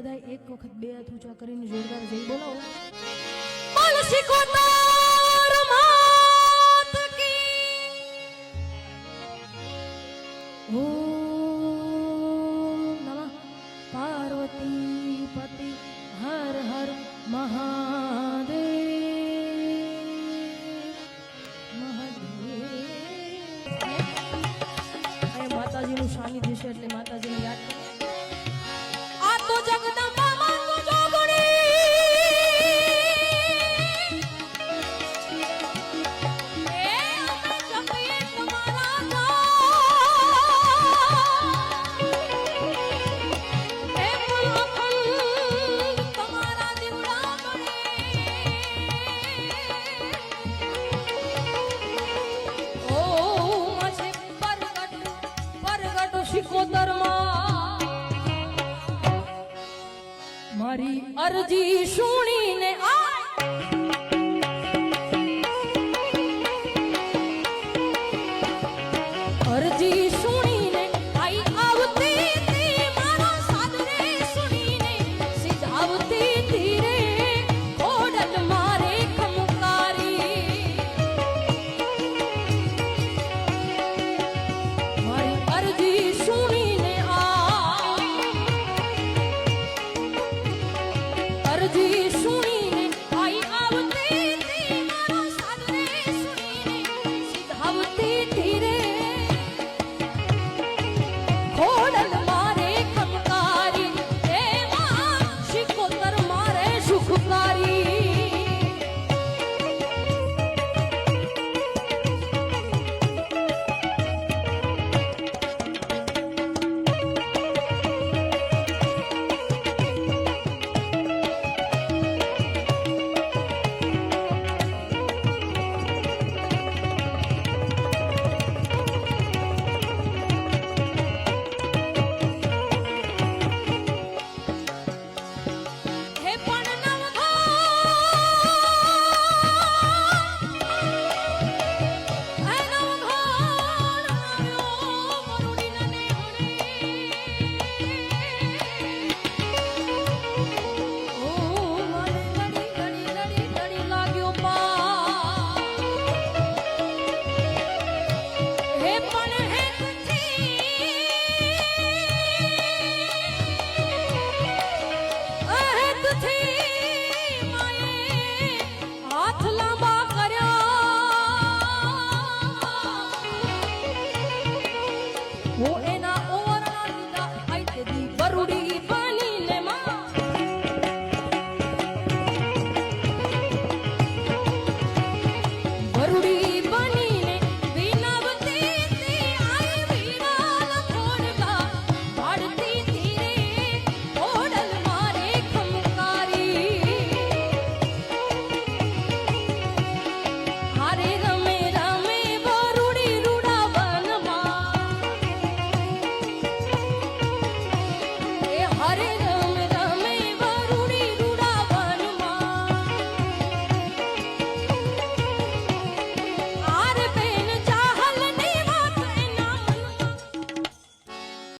બધા એક વખત બે હાથ ઊંચા કરીને જોરદાર જઈ બોલાવો. માત કી. ઓમ નમઃ. પાર્વતી પતિ હર હર મહાદેવ. મહાદેવ. માતાજીનું સાનિધ્ય છે એટલે માતાજીને યાદ મારી અરજી સુણીને આ અરજી આ અરજી સુણી